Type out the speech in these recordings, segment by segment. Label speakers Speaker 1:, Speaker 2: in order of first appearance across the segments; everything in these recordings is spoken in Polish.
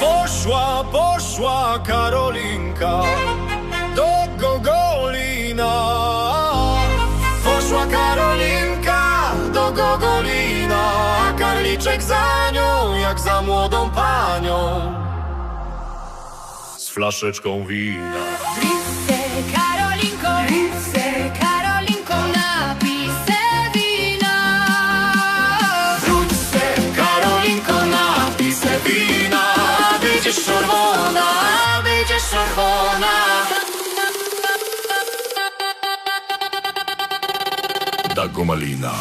Speaker 1: Poszła, poszła Karolinka do Gogolina. Poszła Karolinka do Gogolina, a Karliczek za nią jak za młodą panią. Z flaszeczką wina.
Speaker 2: червона.
Speaker 1: Da Gomalina.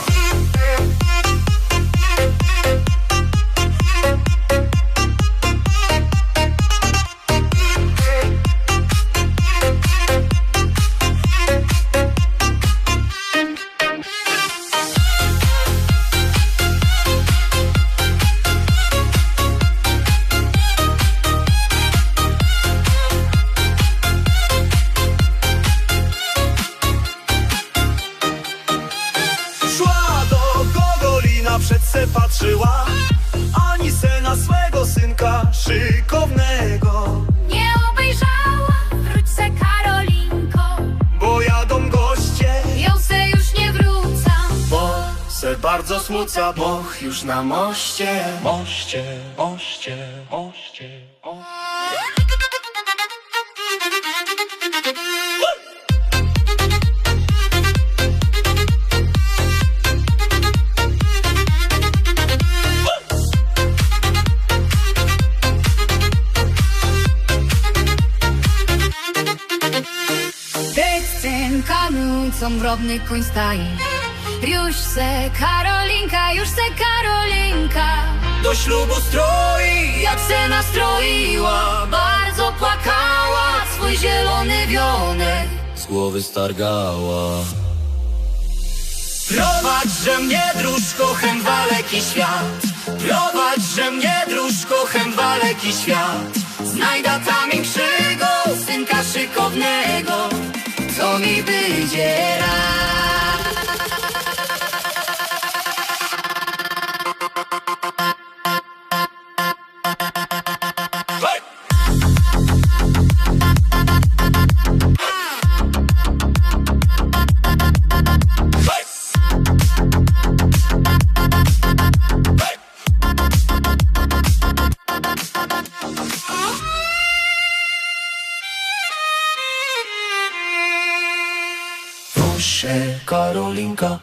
Speaker 1: Bardzo smuca Boch już na moście.
Speaker 3: Moście, moście, moście,
Speaker 2: Teď ten kamień, co mrobny koń staje. Już se Karolinka, już se Karolinka.
Speaker 3: Do ślubu stroi
Speaker 2: Jak se nastroiła, bardzo płakała swój zielony wionek.
Speaker 1: Z głowy stargała.
Speaker 3: Prowadź, że mnie dróżko, chem waleki świat Prowadź, że mnie dróżko, chem waleki świat
Speaker 2: Znajda tam większego synka szykownego, co mi będzie
Speaker 1: Proszę, Karolinka,